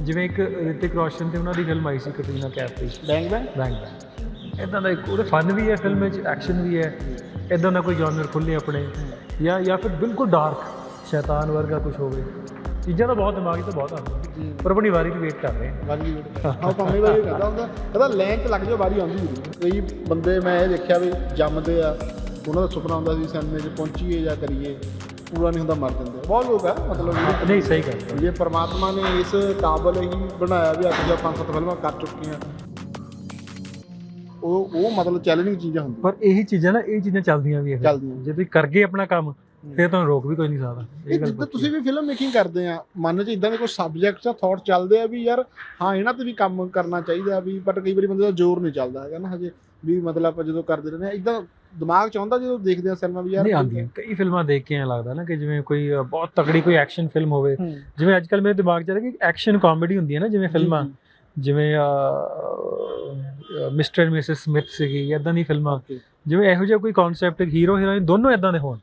ਜਿਵੇਂ ਇੱਕ ਰਿਤਿਕ ਰੋਸ਼ਨ ਤੇ ਉਹਨਾਂ ਦੀ ਫਿਲਮ ਆਈ ਸੀ ਕਟਰੀਨਾ ਕੈਫ ਦੀ ਬੈਂਗ ਬੈਂਗ ਬੈਂਗ ਬੈਂਗ ਇਦਾਂ ਦਾ ਇੱਕ ਉਹਦੇ ਫਨ ਵੀ ਹੈ ਫਿਲਮ ਵਿੱਚ ਐਕਸ਼ਨ ਵੀ ਹੈ। ਇਦਾਂ ਦਾ ਕੋਈ ਜਨਰ ਖੁੱਲੇ ਆਪਣੇ। ਜਾਂ ਜਾਂ ਫਿਰ ਬਿਲਕੁਲ ਡਾਰਕ ਸ਼ੈਤਾਨ ਵਰਗਾ ਕੁਝ ਹੋਵੇ। ਚੀਜ਼ਾਂ ਤਾਂ ਬਹੁਤ ਦਿਮਾਗ 'ਚ ਤਾਂ ਬਹੁਤ ਆਉਂਦੀਆਂ ਪਰ ਆਪਣੀ ਵਾਰੀ ਦੀ ਵੇਟ ਕਰ ਰਹੇ ਹਾਂ। ਵਾਰੀ ਵੇਟ ਹਾਂ। ਪੰਮੇ ਵਾਰੀ ਕਹਿੰਦਾ ਹੁੰਦਾ ਕਹਿੰਦਾ 'ਚ ਲੱਗ ਜਾਓ ਵਾਰੀ ਆਉਂਦੀ ਜ਼ਰੂਰ। ਕਈ ਬੰਦੇ ਮੈਂ ਇਹ ਦੇਖਿਆ ਵੀ ਜੰਮਦੇ ਆ ਉਹਨਾਂ ਦਾ ਸੁਪਨਾ ਹੁੰਦਾ ਸੀ ਸਿਨੇਮੇ 'ਚ ਪਹੁੰਚੀਏ ਜਾਂ ਕਰੀਏ। ਪੂਰਾ ਨਹੀਂ ਹੁੰਦਾ ਮਰ ਜਾਂਦੇ ਬਹੁਤ ਲੋਕ ਆ ਮਤਲਬ ਨਹੀਂ ਸਹੀ ਗੱਲ ਜੇ ਪ੍ਰਮਾਤਮਾ ਨੇ ਇਸ ਕਾਬਲ ਹੀ ਬਣਾਇਆ ਵੀ ਅੱਜ ਜਾਂ ਪੰਜ ਸੱਤ ਫਿਲਮਾਂ ਕਰ ਚੁੱਕੇ ਆ ਉਹ ਉਹ ਮਤਲਬ ਚੈਲੰਜਿੰਗ ਚੀਜ਼ਾਂ ਹੁੰਦੀਆਂ। ਪਰ ਇਹੀ ਚੀਜ਼ਾਂ ਨਾ ਇਹ ਚੀਜ਼ਾਂ ਚੱਲਦੀਆਂ ਵੀ ਹੈ ਫਿਰ। ਚੱਲਦੀਆਂ। ਜੇ ਤੁਸੀਂ ਕਰ ਗਏ ਆਪਣਾ ਕੰਮ ਫਿਰ ਤੁਹਾਨੂੰ ਰੋਕ ਵੀ ਕੋਈ ਨਹੀਂ ਸਕਦਾ। ਇਹ ਜਿੱਦਾਂ ਤੁਸੀਂ ਵੀ ਫਿਲਮ ਮੇਕਿੰਗ ਕਰਦੇ ਆ ਮਨ 'ਚ ਇਦਾਂ ਦੇ ਕੋਈ ਸਬਜੈਕਟਸ ਆ ਥਾਟ ਚੱਲਦੇ ਆ ਵੀ ਯਾਰ ਹਾਂ ਇਹਨਾਂ ਤੇ ਵੀ ਕੰਮ ਕਰਨਾ ਚਾਹੀਦਾ ਵੀ ਬਟ ਕਈ ਵਾਰੀ ਬੰਦੇ ਦਾ ਜ਼ੋਰ ਨਹੀਂ ਚੱਲਦਾ ਹੈਗਾ ਨਾ ਹਜੇ ਵੀ ਮਤਲਬ ਆਪਾਂ ਜਦੋਂ ਕਰਦੇ ਰਹਿੰਦੇ ਆ ਇਦਾਂ ਦਿਮਾਗ 'ਚ ਆਉਂਦਾ ਜਦੋਂ ਦੇਖਦੇ ਆ ਸਿਨੇਮਾ ਵੀ ਯਾਰ? ਨਹੀਂ ਆਉਂਦੀਆਂ ਕਈ ਫਿਲਮਾਂ ਦੇਖ ਕੇ ਐਂ ਲੱਗਦਾ ਨਾ ਕਿ ਜਿਵੇਂ ਕੋਈ ਬਹੁਤ ਤਕੜੀ ਕੋਈ ਐਕਸ਼ਨ ਫਿਲਮ ਹੋਵੇ। ਜਿਵੇਂ ਅੱਜ ਕੱਲ ਮੇਰੇ ਦਿਮਾਗ 'ਚ ਆ ਰਿਹਾ ਕਿ ਐਕਸ਼ਨ ਕਾਮੇਡੀ ਹੁੰਦੀ ਹੈ ਨਾ ਜਿਵੇਂ ਫਿਲਮਾਂ। ਜਿਵੇਂ ਮਿਸਟਰ ਐਂਡ ਮਿਸਿਸ ਸਮਿਥ ਸੀਗੀ ਇਦਾਂ ਦੀ ਫਿਲਮਾਂ. ਜਿਵੇਂ ਇਹੋ ਜਿਹਾ ਕੋਈ ਕਨਸੈਪਟ ਹੀਰੋ ਹੀਰੋਇਨ ਦੋਨੋਂ ਇਦਾਂ ਦੇ ਹੋਣ।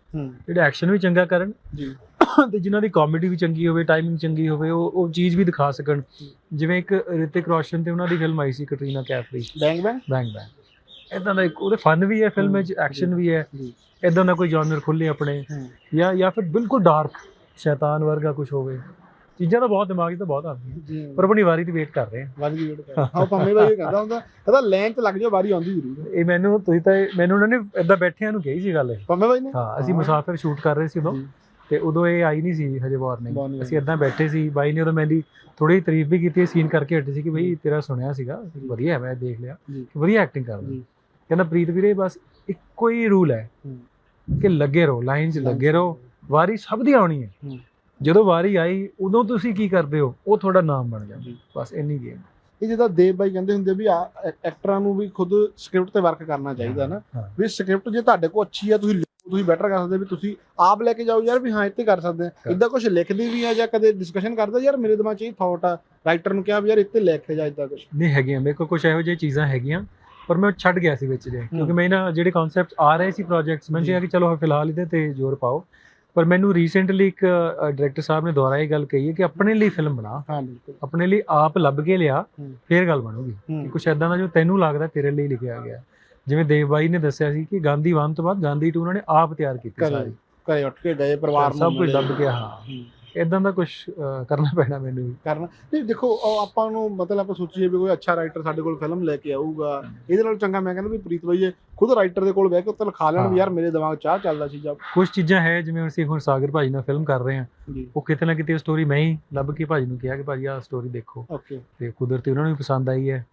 ਜਿਹੜੇ ਐਕਸ਼ਨ ਵੀ ਚੰਗਾ ਕਰਨ ਜੀ। ਤੇ ਜਿਨ੍ਹਾਂ ਦੀ ਕਾਮੇਡੀ ਵੀ ਚੰਗੀ ਹੋਵੇ ਟਾਈਮਿੰਗ ਚੰਗੀ ਹੋਵੇ ਉਹ ਉਹ ਚੀਜ਼ ਵੀ ਦਿਖਾ ਸਕਣ। ਜਿਵੇਂ ਇੱਕ ਰਿਤਿਕ ਰੋਸ਼ਨ ਤੇ ਉਹਨਾਂ ਦੀ ਫਿਲਮ ਆਈ ਸੀ ਕਟਰੀਨਾ ਕੈਫ ਦੀ ਬੈਂਗ ਬੈਂਗ ਬੈਂਗ ਬੈਂਗ ਇਦਾਂ ਦਾ ਉਹਦੇ ਫਨ ਵੀ ਹੈ ਫਿਲਮ ਵਿੱਚ ਐਕਸ਼ਨ ਵੀ ਹੈ। ਜੀ। ਇਦਾਂ ਦਾ ਕੋਈ ਜਨਰ ਖੁੱਲੇ ਆਪਣੇ। ਜਾਂ ਜਾਂ ਫਿਰ ਬਿਲਕੁਲ ਡਾਰਕ ਸ਼ੈਤਾਨ ਵਰਗਾ ਕੁਝ ਹੋਵੇ। ਚੀਜ਼ਾਂ ਤਾਂ ਬਹੁਤ ਦਿਮਾਗ 'ਚ ਤਾਂ ਬਹੁਤ ਆਉਂਦੀਆਂ। ਜੀ। ਪਰ ਆਪਣੀ ਵਾਰੀ ਦੀ ਵੇਟ ਕਰ ਰਹੇ ਹਾਂ। ਵਾਰੀ ਦੀ ਵੇਟ ਕਰ ਹਾਂ। ਪੰਮੇ ਵਾਰੀ ਕਹਿੰਦਾ ਹੁੰਦਾ ਕਹਿੰਦਾ ਲਾਈਨ 'ਚ ਲੱਗ ਜਾਓ ਵਾਰੀ ਆਉਂਦੀ ਜ਼ਰੂਰ ਇਹ ਮੈਨੂੰ ਤੁਸੀਂ ਤਾਂ ਮੈਨੂੰ ਉਹਨਾਂ ਨੇ ਇਦਾਂ ਬੈਠਿਆਂ ਨੂੰ ਕਹੀ ਸੀ ਗੱਲ ਇਹ। ਪੰਮੇ ਬਾਈ ਨੇ। ਹਾਂ ਅਸੀਂ ਮੁਸਾਫਿਰ ਸ਼ੂਟ ਕਰ ਰਹੇ ਸੀ ਉਦੋਂ ਜੀ। ਤੇ ਉਦੋਂ ਇਹ ਆਈ ਨਹੀਂ ਸੀ ਹਜੇ ਵਾਰਨਿੰਗ ਅਸੀਂ ਇਦਾਂ ਬੈਠੇ ਸੀ ਬਾਈ ਨੇ ਉਦੋਂ ਮੇਰੀ ਥੋੜੀ ਤਾਰੀਫ ਵੀ ਕੀਤੀ ਸੀਨ ਕਰਕੇ ਹਟੇ ਸੀ ਕਿ ਬਈ ਤੇਰਾ ਸੁਣਿਆ ਸੀਗਾ ਵਧੀਆ ਹੈ ਮੈਂ ਦੇਖ ਲਿਆ। ਜੀ। ਵਧੀਆ ਐਕਟਿੰਗ ਕਰਦਾ ਜੀ। ਕਹਿੰਦਾ ਪ੍ਰੀਤ ਵੀਰੇ ਬਸ ਇੱਕੋ ਹੀ ਰੂਲ ਹੈ। ਕਿ ਲੱਗੇ ਰਹੋ ਲਾਈਨ 'ਚ ਲੱਗੇ ਰਹੋ। ਵਾਰੀ ਸਭ ਦੀ ਆਉਣੀ ਹੈ। ਜਦੋਂ ਵਾਰੀ ਆਈ ਉਦੋਂ ਤੁਸੀਂ ਕੀ ਕਰਦੇ ਹੋ? ਉਹ ਤੁਹਾਡਾ ਨਾਮ ਬਣ ਜਾਂਦਾ। ਜੀ। ਬਸ ਇੰਨੀ ਗੇਮ ਇਹ ਜਿੱਦਾਂ ਦੇਵ ਬਾਈ ਕਹਿੰਦੇ ਹੁੰਦੇ ਵੀ ਆ ਐਕਟਰਾਂ ਨੂੰ ਵੀ ਖੁਦ ਸਕ੍ਰਿਪਟ ਤੇ ਵਰਕ ਕਰਨਾ ਚਾਹੀਦਾ ਨਾ। ਵੀ ਸਕ੍ਰਿਪਟ ਜੇ ਤੁਹਾਡੇ ਕੋਲ ਅੱਛੀ ਆ ਤੁਸੀਂ ਤੁਸੀਂ ਬੈਟਰ ਕਰ ਸਕਦੇ ਵੀ ਤੁਸੀਂ ਆਪ ਲੈ ਕੇ ਜਾਓ ਯਾਰ ਵੀ ਹਾਂ ਇੱਥੇ ਕਰ ਸਕਦੇ ਆ। ਇਦਾਂ ਕੁਝ ਲਿਖਦੇ ਵੀ ਆ ਜਾਂ ਕਦੇ ਡਿਸਕਸ਼ਨ ਕਰਦੇ ਯਾਰ ਮੇਰੇ ਦਿਮਾਗ 'ਚ ਇਹ ਥਾਟ ਆ। ਰਾਈਟਰ ਨੂੰ ਕਿਹਾ ਵੀ ਯਾਰ ਇੱਥੇ ਲਿਖ ਜਾ ਇਦਾਂ ਕੁਝ ਨਹੀਂ ਹੈਗੀਆਂ। ਮੇਰੇ ਕੋਲ ਕੁਝ ਇਹੋ ਜਿਹੀਆਂ ਚੀਜ਼ਾਂ ਹੈਗੀਆਂ। ਪਰ ਮੈਂ ਛੱਡ ਗਿਆ ਸੀ ਵਿੱਚ ਜੇ ਕਿਉਂਕਿ ਮੈਂ ਨਾ ਜਿਹੜੇ ਕਨਸੈਪਟਸ ਆ ਰਹੇ ਸੀ ਪ੍ਰੋਜੈਕਟਸ ਮੈਂ ਕਿਹਾ ਕਿ ਚਲੋ ਫਿਲਹਾਲ ਇਹਦੇ ਤੇ ਜ਼ੋਰ ਪਾਓ। ਪਰ ਮੈਨੂੰ ਰੀਸੈਂਟਲੀ ਇੱਕ ਡਾਇਰੈਕਟਰ ਸਾਹਿਬ ਨੇ ਦੁਬਾਰਾ ਇਹ ਗੱਲ ਕਹੀ ਹੈ ਕਿ ਆਪਣੇ ਲਈ ਫਿਲਮ ਬਣਾ। ਹਾਂ ਬਿਲਕੁਲ। ਆਪਣੇ ਲਈ ਆਪ ਲੱਭ ਕੇ ਲਿਆ। ਫੇਰ ਗੱਲ ਬਣੂਗੀ। ਕਿ ਕੁਝ ਐਦਾਂ ਦਾ ਜੋ ਤੈਨੂੰ ਲੱਗਦਾ ਤੇਰੇ ਲਈ ਲਿਖਿਆ ਗਿਆ। ਜਿਵੇਂ ਦੇਵ ਬਾਈ ਨੇ ਦੱਸਿਆ ਸੀ ਕਿ ਗਾਂਧੀ 1 ਤੋਂ ਬਾਅਦ ਗਾਂਧੀ 2 ਉਹਨਾਂ ਨੇ ਆਪ ਤਿਆਰ ਕੀਤੀ ਸਾਰੀ। ਘਰੇ ਉੱਠ ਕੇ ਗਏ ਪਰਿਵਾਰ ਨੂੰ ਸਭ ਕੁਝ। ਲੱਭ ਕੇ ਹੂੰ। ਇਦਾਂ ਦਾ ਕੁਝ ਕਰਨਾ ਪੈਣਾ ਮੈਨੂੰ ਵੀ। ਕਰਨਾ। ਨਹੀਂ ਦੇਖੋ ਉਹ ਆਪਾਂ ਨੂੰ ਮਤਲਬ ਆਪਾਂ ਸੋਚੀਏ ਵੀ ਕੋਈ ਅੱਛਾ ਰਾਈਟਰ ਸਾਡੇ ਕੋਲ ਫਿਲਮ ਲੈ ਕੇ ਆਊਗਾ। ਇਹਦੇ ਨਾਲ ਚੰਗਾ ਮੈਂ ਕਹਿੰਦਾ ਵੀ ਪ੍ਰੀਤ ਬਾਈ ਜੇ ਖੁਦ ਰਾਈਟਰ ਦੇ ਕੋਲ ਬਹਿ ਕੇ ਉੱਤੇ ਲਿਖਾ ਲੈਣ ਵੀ। ਯਾਰ ਮੇਰੇ ਦਿਮਾਗ 'ਚ ਆਹ ਚੱਲਦਾ ਸੀ ਜਾਂ ਕੁਝ ਚੀਜ਼ਾਂ ਹੈ ਜਿਵੇਂ ਅਸੀਂ ਹੁਣ ਸਾਗਰ ਭਾਜੀ ਨਾਲ ਫਿਲਮ ਕਰ ਰਹੇ ਹਾਂ। ਜੀ। ਉਹ ਕਿਤੇ ਨਾ ਕਿਤੇ ਸਟੋਰੀ ਮੈਂ ਹੀ ਲੱਭ ਕੇ ਭਾਜੀ ਨੂੰ ਕਿਹਾ ਕਿ ਭਾਜੀ ਆਹ ਸਟੋਰੀ ਦੇਖੋ। ਓਕੇ ਤੇ ਕੁਦਰਤੀ ਉਹਨਾਂ ਨੂੰ ਵੀ ਪਸੰਦ ਆਈ ਹੈ।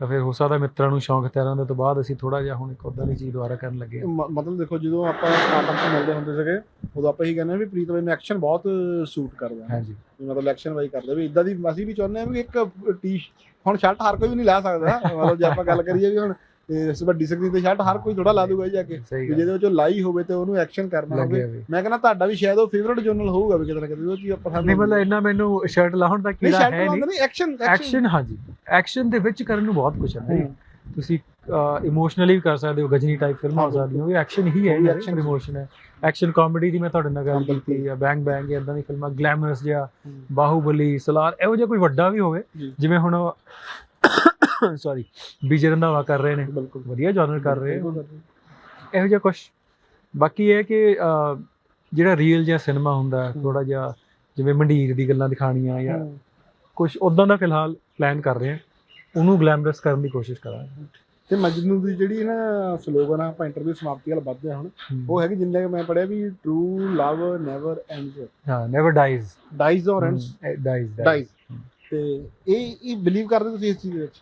ਤਾਂ ਫਿਰ ਹੋ ਸਕਦਾ ਮਿੱਤਰਾਂ ਨੂੰ ਸ਼ੌਂਕ ਤਿਆਰਾਂ ਦੇ ਤੋਂ ਬਾਅਦ ਅਸੀਂ ਥੋੜਾ ਜਿਹਾ ਹੁਣ ਇੱਕ ਉਦਾਂ ਦੀ ਚੀਜ਼ ਦੁਬਾਰਾ ਕਰਨ ਲੱਗੇ ਹਾਂ। ਮ- ਮਤਲਬ ਦੇਖੋ ਜਦੋਂ ਆਪਾਂ ਸਟਾਰਟਅਪ 'ਚ ਮਿਲਦੇ ਹੁੰਦੇ ਸੀਗੇ ਉਦੋਂ ਆਪਾਂ ਇਹੀ ਕਹਿੰਦੇ ਆ ਵੀ ਪ੍ਰੀਤ ਬਾਈ ਨੂੰ ਐਕਸ਼ਨ ਬਹੁਤ ਸੂਟ ਕਰਦਾ ਹੈ ਹਾਂਜੀ। ਵੀ ਮਤਲਬ ਐਕਸ਼ਨ ਬਾਈ ਕਰਦੇ ਵੀ ਇਦਾਂ ਦੀ ਅਸੀਂ ਵੀ ਚਾਹੁੰਦੇ ਆ ਵੀ ਇੱਕ ਟੀ ਹੁਣ ਸ਼ਰਟ ਹਰ ਕੋਈ ਵੀ ਨਹੀਂ ਲੈ ਸਕਦਾ। ਮਤਲਬ ਜੇ ਆਪਾਂ ਗੱਲ ਕਰੀਏ ਵੀ ਹੁਣ ਇਸ ਵੱਡੀ ਸਕਰੀਨ ਤੇ ਸ਼ਰਟ ਹਰ ਕੋਈ ਥੋੜਾ ਲਾ ਦੂਗਾ ਜੀ ਕੇ। ਜਿਹਦੇ ਵਿੱਚੋਂ ਲਾਈ ਹੋਵੇ ਤੇ ਉਹਨੂੰ ਐਕਸ਼ਨ ਕਰਨਾ ਹੋਵੇ। ਮੈਂ ਕਹਿੰਦਾ ਤੁਹਾਡਾ ਵੀ ਸ਼ਾਇਦ ਉਹ ਫੇਵਰਿਟ ਜਰਨਲ ਹੋਊਗਾ ਵੀ ਕਿਤੇ ਨਾ ਕਿਤੇ ਉਹ ਚੀਜ਼ ਪਸੰਦ ਨਹੀਂ ਮਤਲਬ ਇੰਨਾ ਮੈਨੂੰ ਸ਼ਰਟ ਲਾਉਣ ਦਾ ਕੀੜਾ ਹੈ ਨਹੀਂ। ਐਕਸ਼ਨ ਐਕਸ਼ਨ ਹਾਂਜੀ। ਐਕਸ਼ਨ ਦੇ ਵਿੱਚ ਕਰਨ ਨੂੰ ਬਹੁਤ ਕੁਝ ਹੈ। ਤੁਸੀਂ ਇਮੋਸ਼ਨਲੀ ਵੀ ਕਰ ਸਕਦੇ ਹੋ ਗਜਨੀ ਟਾਈਪ ਫਿਲਮ ਹੋ ਹਾਂ, ਸਕਦੀ ਹੋ। ਇਹ ਐਕਸ਼ਨ ਹੀ ਹੈ ਉਹ ਐਕਸ਼ਨ ਇਮੋਸ਼ਨ ਹੈ। ਐਕਸ਼ਨ ਕਾਮੇਡੀ ਦੀ ਮੈਂ ਤੁਹਾਡੇ ਨਾਲ ਗੱਲ। ਕੀਤੀ ਜਾਂ ਬੈਂਗ ਬੈਂਗ ਇਦਾਂ ਦੀ ਫਿਲਮਾਂ ਗਲੈਮਰਸ ਜਿਹਾ ਬਾਹੂਬਲੀ ਸਲਾਰ ਇਹੋ ਜਿਹਾ ਕੋਈ ਵੱਡਾ ਵੀ ਹੋਵੇ। ਜਿਵੇਂ ਹੁਣ ਸੌਰੀ ਵਿਜੇ ਰੰਧਾਵਾ ਕਰ ਰਹੇ ਨੇ। ਬਿਲਕੁਲ। ਵਧੀਆ ਜਨਰ ਕਰ ਰਹੇ ਇਹੋ ਜਿਹਾ ਕੁਝ ਬਾਕੀ ਇਹ ਹੈ ਕਿ ਜਿਹੜਾ ਰੀਅਲ ਜਿਹਾ ਸਿਨੇਮਾ ਹੁੰਦਾ ਥੋੜਾ ਜਿਹਾ ਜਿਵੇਂ ਮੰਡੀਰ ਦੀ ਗੱਲਾਂ ਦਿਖਾਣੀਆਂ ਜਾਂ ਕੁਝ ਉਦਾਂ ਦਾ ਫਿਲਹਾਲ ਪਲਾਨ ਕਰ ਰਹੇ ਹਾਂ ਉਹਨੂੰ ਗਲੈਮਰਸ ਕਰਨ ਦੀ ਕੋਸ਼ਿਸ਼ ਕਰਾਂਗੇ। ਤੇ ਮਜਨੂ ਦੀ ਜਿਹੜੀ ਨਾ ਸਲੋਗਨ ਆ ਆਪਾਂ ਇੰਟਰਵਿਊ ਸਮਾਪਤੀ ਵਾਲ ਵੱਧਦੇ ਹੁਣ ਉਹ ਜਿੰਨੇ ਕੁ ਮੈਂ ਪੜਿਆ ਵੀ ਟਰੂ ਲਵ ਨੈਵਰ ਐਂਡਸ ਹਾਂ ਨੈਵਰ ਡਾਈਜ਼ ਡਾਈਜ਼ ਔਰ ਐਂਡਸ ਡਾਈਜ਼ ਡਾਈਜ਼ ਤੇ ਇਹ ਇਹ ਬਿਲੀਵ ਕਰਦੇ ਤੁਸੀਂ ਇਸ ਚੀਜ਼ ਵਿੱਚ?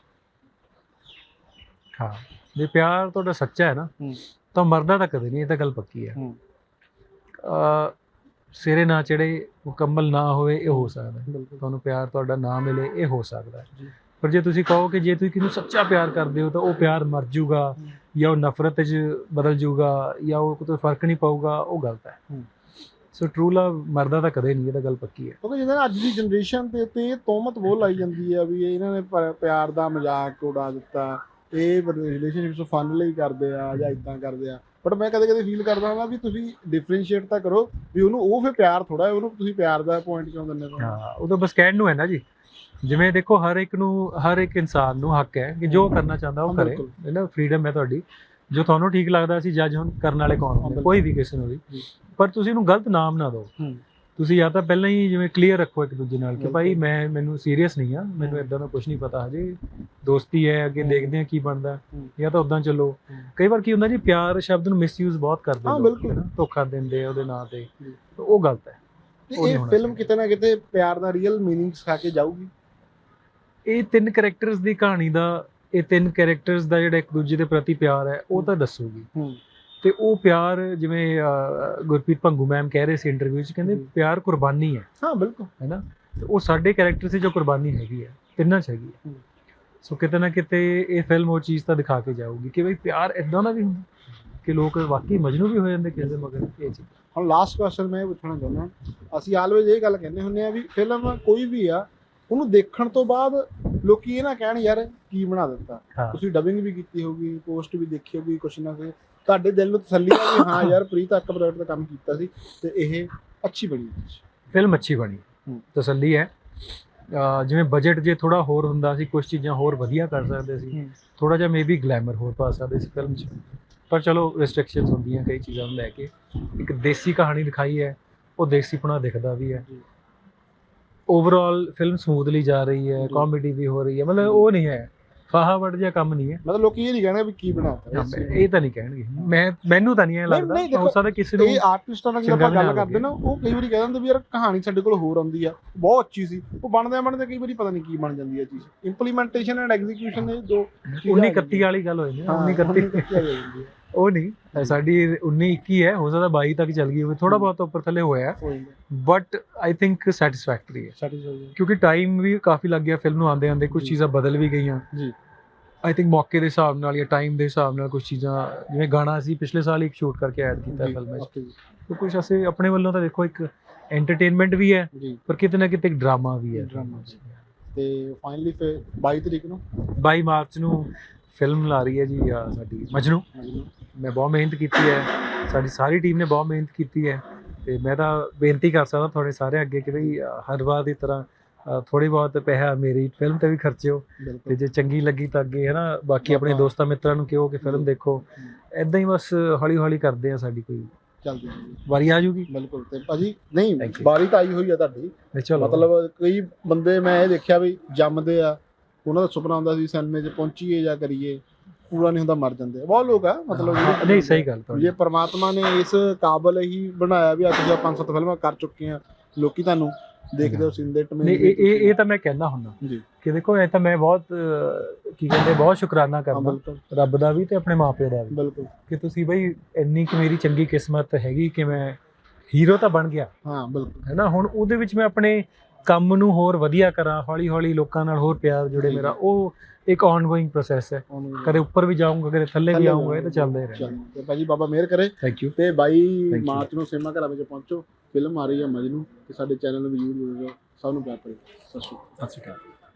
ਹਾਂ ਜੇ ਪਿਆਰ ਤੁਹਾਡਾ ਸੱਚਾ ਹੈ ਨਾ ਹੂੰ। ਤਾਂ ਮਰਦਾ ਤਾਂ ਕਦੇ ਨਹੀਂ ਇਹ ਤਾਂ ਗੱਲ ਪੱਕੀ ਹੈ ਹੂੰ। ਅ ਸਿਰੇ ਨਾ ਚੜੇ ਮੁਕੰਮਲ ਨਾ ਹੋਵੇ ਇਹ ਹੋ ਸਕਦਾ ਹੈ। ਤੁਹਾਨੂੰ ਪਿਆਰ ਤੁਹਾਡਾ ਨਾ ਮਿਲੇ ਇਹ ਹੋ ਸਕਦਾ ਹੈ ਜੀ। ਪਰ ਜੇ ਤੁਸੀਂ ਕਹੋ ਕਿ ਜੇ ਤੁਸੀਂ ਕਿਹਨੂੰ ਸੱਚਾ ਪਿਆਰ ਕਰਦੇ ਹੋ ਤਾਂ ਉਹ ਪਿਆਰ ਮਰ ਜਾਊਗਾ ਹੂੰ। ਜਾਂ ਉਹ ਨਫ਼ਰਤ 'ਚ ਬਦਲ ਜਾਊਗਾ ਜਾਂ ਉਹ ਕੋਈ ਫ਼ਰਕ ਨਹੀਂ ਪਊਗਾ ਉਹ ਗਲਤ ਹੈ ਹੂੰ। ਸੋ ਟਰੂ ਲਵ ਮਰਦਾ ਤਾਂ ਕਦੇ ਨਹੀਂ ਇਹ ਤਾਂ ਗੱਲ ਪੱਕੀ ਹੈ ਕਿਉਂਕਿ ਜਿੱਦਾਂ ਅੱਜ ਦੀ ਜਨਰੇਸ਼ਨ ਤੇ ਤੇ ਤੋਮਤ ਬਹੁਤ ਲਾਈ ਜਾਂਦੀ ਆ ਵੀ ਇਹ ਇਹਨਾਂ ਨੇ ਪਿਆਰ ਦਾ ਮਜ਼ਾਕ ਉਡਾ ਦਿੱਤਾ ਇਹ ਰਿਲੇਸ਼ਨਸ਼ਿਪ ਨੂੰ ਫਨ ਲਈ ਕਰਦੇ ਆ ਜਾਂ ਇਦਾਂ ਕਰਦੇ ਆ। ਬਟ ਮੈਂ ਕਦੇ ਕਦੇ ਫੀਲ ਕਰਦਾ ਹਾਂ ਵੀ ਤੁਸੀਂ ਡਿਫਰੈਂਸ਼ੀਏਟ ਤਾਂ ਕਰੋ ਵੀ ਉਹਨੂੰ ਉਹ ਫਿਰ ਪਿਆਰ ਥੋੜਾ ਉਹਨੂੰ ਤੁਸੀਂ ਪਿਆਰ ਦਾ ਪੁਆਇੰਟ ਕਿਉਂ ਦਿੰਦੇ ਹੋ? ਹਾਂ ਉਹ ਤਾਂ ਬਸ ਕਹਿਣ ਨੂੰ ਹੈ ਨਾ ਜੀ। ਜਿਵੇਂ ਦੇਖੋ ਹਰ ਇੱਕ ਨੂੰ ਹਰ ਇੱਕ ਇਨਸਾਨ ਨੂੰ ਹੱਕ ਹੈ ਕਿ ਜੋ ਕਰਨਾ ਚਾਹੁੰਦਾ ਉਹ ਕਰੇ। ਹੈ ਨਾ ਫਰੀडम ਹੈ ਤੁਹਾਡੀ। ਜੋ ਤੁਹਾਨੂੰ ਠੀਕ ਲੱਗਦਾ ਸੀ ਜੱਜ ਹੁਣ ਕਰਨ ਵਾਲੇ ਕੌਣ ਹੁੰਦੇ। ਕੋਈ ਵੀ ਕਿਸੇ ਨੂੰ ਵੀ। ਪਰ ਤੁਸੀਂ ਇਹਨੂੰ ਗਲਤ ਨਾਮ ਨਾ ਦਿਓ। ਹੂੰ। ਤੁਸੀਂ ਜਾਂ ਤਾਂ ਪਹਿਲਾਂ ਹੀ ਜਿਵੇਂ ਕਲੀਅਰ ਰੱਖੋ ਇੱਕ ਦੂਜੇ ਨਾਲ ਕਿ। ਭਾਈ ਮੈਂ ਮੈਨੂੰ ਸੀਰੀਅਸ ਨਹੀਂ ਆ ਮੈਨੂੰ ਇਦਾਂ ਦਾ ਕੁਝ ਨਹੀਂ ਪਤਾ ਹਜੇ ਦੋਸਤੀ ਹੈ ਅੱਗੇ। ਦੇਖਦੇ ਆ ਕੀ ਬਣਦਾ। ਜਾਂ ਤਾਂ ਉਦਾਂ ਚੱਲੋ। ਕਈ ਵਾਰ ਕੀ ਹੁੰਦਾ ਜੀ ਪਿਆਰ ਸ਼ਬਦ ਨੂੰ ਮਿਸਯੂਜ਼ ਬਹੁਤ ਕਰਦੇ ਹਾਂ, ਲੋਕ, ਬਿਲਕੁਲ। ਧੋਖਾ ਦਿੰਦੇ ਆ ਉਹਦੇ ਨਾਂ ਤੇ ਉਹ ਗਲਤ ਹੈ ਇਹ ਫਿਲਮ। ਕਿਤੇ ਨਾ ਕਿਤੇ ਪਿਆਰ ਦਾ ਰੀਅਲ ਮੀਨਿੰਗ ਸਿਖਾ ਕੇ ਜਾਊਗੀ ਇਹ ਤਿੰਨ ਕੈਰੈਕਟਰਸ ਦੀ ਕਹਾਣੀ ਦਾ ਇਹ ਤਿੰਨ ਕੈਰੈਕਟਰਸ ਦਾ ਜਿਹੜਾ ਇੱਕ ਦੂਜੇ ਦੇ ਪ੍ਰਤੀ ਪਿਆਰ ਹੈ ਉਹ ਤਾਂ ਦੱਸੂਗੀ ਹੂੰ ਤੇ ਉਹ ਪਿਆਰ ਜਿਵੇਂ ਗੁਰਪ੍ਰੀਤ ਭੰਗੂ ਮੈਮ ਕਹਿ ਰਹੇ ਸੀ ਇੰਟਰਵਿਊ 'ਚ ਕਹਿੰਦੇ ਹੂੰ। ਪਿਆਰ ਕੁਰਬਾਨੀ ਹੈ। ਹਾਂ ਬਿਲਕੁਲ। ਹੈਨਾ ਤੇ ਉਹ ਸਾਡੇ ਕੈਰੈਕਟਰ 'ਚ ਜੋ ਕੁਰਬਾਨੀ ਹੈਗੀ ਹੈ ਤਿੰਨਾਂ 'ਚ ਹੈਗੀ ਹੈ। ਹੂੰ। ਸੋ ਕਿਤੇ ਨਾ ਕਿਤੇ ਇਹ ਫਿਲਮ ਉਹ ਚੀਜ਼ ਤਾਂ ਦਿਖਾ ਕੇ ਜਾਊਗੀ ਕਿ ਬਈ ਪਿਆਰ ਇਦਾਂ ਦਾ ਵੀ ਹੁੰਦਾ ਕਿ ਲੋਕ ਵਾਕਈ ਮਜਨੂ ਵੀ ਹੋ ਜਾਂਦੇ ਕਿਸੇ ਦੇ ਮਗਰ ਇਹ ਚੀਜ਼। ਹੁਣ ਲਾਸਟ ਕੁਐਸਚਨ ਮੈਂ ਇਹ ਪੁੱਛਣਾ ਚਾਹੁੰਦਾ ਅਸੀਂ ਆਲਵੇਜ਼ ਇਹ ਗੱਲ ਕਹਿੰਦੇ ਹੁੰਦੇ ਆ ਵੀ ਫਿਲਮ ਕੋਈ ਵੀ ਆ ਉਹਨੂੰ ਦੇਖਣ ਤੋਂ ਬਾਅਦ ਲੋਕੀ ਇਹ ਨਾ ਕਹਿਣ ਯਾਰ ਕੀ ਬਣਾ ਦਿੱਤਾ? ਹਾਂ। ਤੁਸੀਂ ਡਬਿੰਗ ਵੀ ਕੀਤੀ ਹੋਊਗੀ ਪੋਸਟ ਵੀ ਦੇਖੀ ਹੋਊਗੀ ਕੁਛ ਨਾ ਕੁਛ। ਤੁਹਾਡੇ ਦਿਲ ਨੂੰ ਤਸੱਲੀ ਆ ਵੀ ਹਾਂ ਯਾਰ ਪ੍ਰੀਤ ਪ੍ਰੋਜੈਕਟ ਦਾ ਕੰਮ ਕੀਤਾ ਸੀ ਤੇ ਇਹ ਅੱਛੀ ਬਣੀ ਫਿਲਮ ਅੱਛੀ ਬਣੀ। ਤਸੱਲੀ ਹੈ ਜਿਵੇਂ ਬਜਟ ਜੇ ਥੋੜਾ ਹੋਰ ਹੁੰਦਾ ਸੀ ਕੁਝ ਚੀਜ਼ਾਂ ਹੋਰ ਵਧੀਆ ਕਰ ਸਕਦੇ ਸੀ। ਥੋੜਾ ਜਿਹਾ ਮੇਬੀ ਗਲੈਮਰ ਹੋਰ ਪਾ ਸਕਦੇ ਸੀ ਫਿਲਮ 'ਚ ਪਰ ਚਲੋ ਰੈਸਟ੍ਰਿਕਸ਼ਨਸ ਹੁੰਦੀਆਂ ਕਈ ਚੀਜ਼ਾਂ ਨੂੰ ਲੈ ਕੇ ਇੱਕ ਦੇਸੀ ਕਹਾਣੀ ਦਿਖਾਈ ਹੈ ਉਹ ਦੇਸੀਪਣਾ ਦਿਖਦਾ ਵੀ ਹੈ। ਓਵਰਆਲ ਫਿਲਮ ਸਮੂਥਲੀ ਜਾ ਰਹੀ ਹੈ। ਕਾਮੇਡੀ ਵੀ ਹੋ ਰਹੀ ਹੈ ਮਤਲਬ ਉਹ ਨਹੀਂ ਹੈ ਫਾਹਾਵੜ ਜਿਹਾ ਕੰਮ ਨਹੀਂ ਹੈ। ਮਤਲਬ ਲੋਕੀ ਇਹ ਨਹੀਂ ਕਹਿਣਾ ਵੀ ਕੀ ਬਣਾਤਾ। ਇਹ ਤਾਂ ਨਹੀਂ ਕਹਿਣਗੇ। ਮੈਂ ਮੈਨੂੰ ਤਾਂ ਨਹੀਂ ਇਹ ਨਹੀਂ, ਲੱਗਦਾ। ਹੋ ਦੇਖੋ, ਸਕਦਾ ਕਿਸੇ ਨੂੰ ਇਹ ਆਰਟਿਸਟਾਂ ਨਾਲ ਜਦੋਂ ਆਪਾਂ ਗੱਲ ਕਰਦੇ ਨਾ ਉਹ ਕਈ ਵਾਰੀ ਕਹਿ ਦਿੰਦੇ ਵੀ ਯਾਰ ਕਹਾਣੀ ਸਾਡੇ ਕੋਲ ਹੋਰ ਆਉਂਦੀ ਆ ਬਹੁਤ ਅੱਛੀ ਸੀ। ਉਹ ਬਣਦੇ ਬਣਦੇ ਕਈ ਵਾਰੀ ਪਤਾ ਨਹੀਂ ਕੀ ਬਣ ਜਾਂਦੀ ਹੈ ਚੀਜ਼। ਇੰਪਲੀਮੈਂਟੇਸ਼ਨ ਐਂਡ ਐਗਜ਼ੀਕਿਊਸ਼ਨ ਦੇ ਦੋ 19 31 ਵਾਲੀ ਗੱਲ ਹੋਈ ਨਾ 19 31 ਆ ਜਾਂਦੀ ਹੈ ਉਹ ਨਹੀਂ ਸਾਡੀ 19 21 ਹੈ ਹੋ ਸਕਦਾ 22 ਤੱਕ ਚੱਲ ਗਈ ਹੋਵੇ ਥੋੜਾ ਬਹੁਤ ਉੱਪਰ ਥੱਲੇ ਹੋਇਆ ਬਟ ਆਈ ਥਿੰਕ ਸੈਟੀਸਫੈਕਟਰੀ ਹੈ। ਕਿਉਂਕਿ ਟਾਈਮ ਵੀ ਕਾਫੀ ਲੱਗ ਗਿਆ ਫਿਲਮ ਨੂੰ ਆਂਦੇ ਆਂਦੇ ਕੁਝ। ਚੀਜ਼ਾਂ ਬਦਲ ਵੀ ਗਈਆਂ। ਜੀ। ਆਈ ਥਿੰਕ ਮੌਕੇ ਦੇ ਹਿਸਾਬ ਨਾਲ ਜਾਂ ਟਾਈਮ ਦੇ ਹਿਸਾਬ ਨਾਲ ਕੁਝ ਚੀਜ਼ਾਂ ਜਿਵੇਂ ਗਾਣਾ ਅਸੀਂ ਪਿਛਲੇ ਸਾਲ ਇੱਕ ਸ਼ੂਟ ਕਰਕੇ ਐਡ ਕੀਤਾ ਫਿਲਮ ਵਿੱਚ। ਤਾਂ ਕੁਝ ਅਸੀਂ ਆਪਣੇ ਵੱਲੋਂ ਤਾਂ ਦੇਖੋ ਇੱਕ ਐਂਟਰਟੇਨਮੈਂਟ ਵੀ ਹੈ ਪਰ ਕਿਤੇ ਨਾ ਕਿਤੇ ਇੱਕ ਡਰਾਮਾ ਵੀ ਹੈ। ਵੀ। ਤੇ ਫਾਈਨਲੀ ਫਿਰ 22 ਤਰੀਕ ਨੂੰ? 22 ਮਾਰਚ ਨੂੰ ਫਿਲਮ ਲਾ ਰਹੀ ਹੈ ਜੀ ਆਹ ਸਾਡੀ ਮਜਨੂ। ਮੈਂ ਬਹੁਤ ਮਿਹਨਤ ਕੀਤੀ ਹੈ। ਸਾਡੀ ਸਾਰੀ ਟੀਮ ਨੇ ਬਹੁਤ ਮਿਹਨਤ ਕੀਤੀ ਹੈ। ਤੇ ਮੈਂ ਤਾਂ ਬੇਨਤੀ ਕਰ ਸਕਦਾ ਤੁਹਾਡੇ ਸਾਰੇ ਅੱਗੇ ਕਿ ਭਈ ਹਰ ਵਾਰ ਦੀ ਤਰ੍ਹਾਂ ਥੋੜੀ ਬਹੁਤ ਪੈਸਾ ਮੇਰੀ ਫਿਲਮ ਤੇ ਵੀ ਖਰਚਿਓ। ਤੇ ਜੇ ਚੰਗੀ ਲੱਗੀ ਤਾਂ ਅੱਗੇ ਹੈ ਨਾ ਬਾਕੀ ਆਪਣੇ ਆਪਾਂ- ਦੋਸਤਾਂ ਮਿੱਤਰਾਂ ਨੂੰ ਕਿਹੋ ਕਿ ਫਿਲਮ ਦੇਖੋ। ਐਦਾਂ ਹੀ ਬਸ ਹੌਲੀ ਹੌਲੀ ਕਰਦੇ ਆ ਸਾਡੀ ਕੋਈ ਚੱਲਦੀ ਵਾਰੀ ਆ ਜੂਗੀ। ਬਿਲਕੁਲ। ਤੇ ਭਾਜੀ ਨਹੀਂ. ਬਾਰੀ ਤਾਂ ਆਈ ਹੋਈ ਆ ਤੁਹਾਡੀ। ਮਤਲਬ ਕਈ ਬੰਦੇ ਮੈਂ ਇਹ ਦੇਖਿਆ ਵੀ ਜੰਮਦੇ ਆ ਉਹਨਾਂ ਦਾ ਸੁਪਨਾ ਹੁੰਦਾ ਸੀ ਸਿਨੇਮੇ 'ਚ ਪਹੁੰਚੀਏ ਜਾਂ ਕਰੀਏ ਪੂਰਾ ਨਹੀਂ ਹੁੰਦਾ ਮਰ ਜਾਂਦੇ। ਬਹੁਤ ਲੋਕ ਆ ਮਤਲਬ ਜਿਹੜੇ- ਨਹੀਂ ਸਹੀ ਗੱਲ ਤੁਹਾਡੀ। ਜੇ ਪ੍ਰਮਾਤਮਾ ਨੇ ਇਸ ਕਾਬਲ ਹੀ ਬਣਾਇਆ ਵੀ ਅੱਜ ਤੁਸੀਂ ਪੰਜ ਸੱਤ ਫਿਲਮਾਂ ਕਰ ਚੁੱਕੇ ਆ ਲੋਕੀ ਤੁਹਾਨੂੰ ਦੇਖਦੇ ਹੋ ਸਿੰਦੇ ਟਮੇ ਨਹੀਂ ਇਹ ਇਹ ਇਹ ਤਾਂ ਮੈਂ ਕਹਿਣਾ ਹੁੰਦਾ। ਜੀ। ਕਿ ਦੇਖੋ ਇਹ ਤਾਂ ਮੈਂ ਬਹੁਤ ਕੀ ਕਹਿੰਦੇ ਬਹੁਤ ਸ਼ੁਕਰਾਨਾ ਕਰਦਾ। ਬਿਲਕੁਲ। ਰੱਬ ਦਾ ਵੀ ਤੇ ਆਪਣੇ ਮਾਪਿਆਂ ਦਾ ਵੀ। ਬਿਲਕੁਲ। ਕਿ ਤੁਸੀਂ ਬਈ ਇੰਨੀ ਕਿ ਮੇਰੀ ਚੰਗੀ ਕਿਸਮਤ ਹੈਗੀ ਕਿ ਮੈਂ ਹੀਰੋ ਤਾਂ ਬਣ ਗਿਆ। ਹਾਂ ਬਿਲਕੁਲ। ਹੈ ਨਾ ਹੁਣ ਉਹਦੇ ਵਿੱਚ ਮੈਂ ਆਪਣੇ ਕੰਮ ਨੂੰ ਹੋਰ ਵਧੀਆ ਕਰਾਂ ਹੌਲੀ ਹੌਲੀ ਲੋਕਾਂ ਨਾਲ ਹੋਰ ਪਿਆਰ ਜੁੜੇ ਮੇਰਾ ਉਹ ਇੱਕ ਆਨਗੋਇੰਗ ਪ੍ਰੋਸੈਸ ਹੈ। ਕਦੇ ਉੱਪਰ ਵੀ ਜਾਊਂਗਾ ਕਦੇ ਥੱਲੇ ਵੀ ਆਊਂਗਾ ਇਹ ਤਾਂ ਚੱਲਦਾ ਹੀ। ਰਹਿਣਾ ਤੇ ਭਾਜੀ ਬਾਬਾ ਮਿਹਰ ਕਰੇ। ਥੈਂਕ ਯੂ ਤੇ 22 Thank you. ਮਾਰਚ ਨੂੰ ਸਿਨੇਮਾ ਘਰਾਂ ਵਿੱਚ ਪਹੁੰਚੋ ਫਿਲਮ ਆ ਰਹੀ ਹੈ ਮਜਨੂ ਤੇ ਸਾਡੇ ਚੈਨਲ ਨੂੰ ਵੀ ਜ਼ਰੂਰ ਦੇਖੋ ਸਭ ਨੂੰ ਪਿਆਰ ਭਰੀ। ਸਤਿ ਸ਼੍ਰੀ ਅਕਾਲ।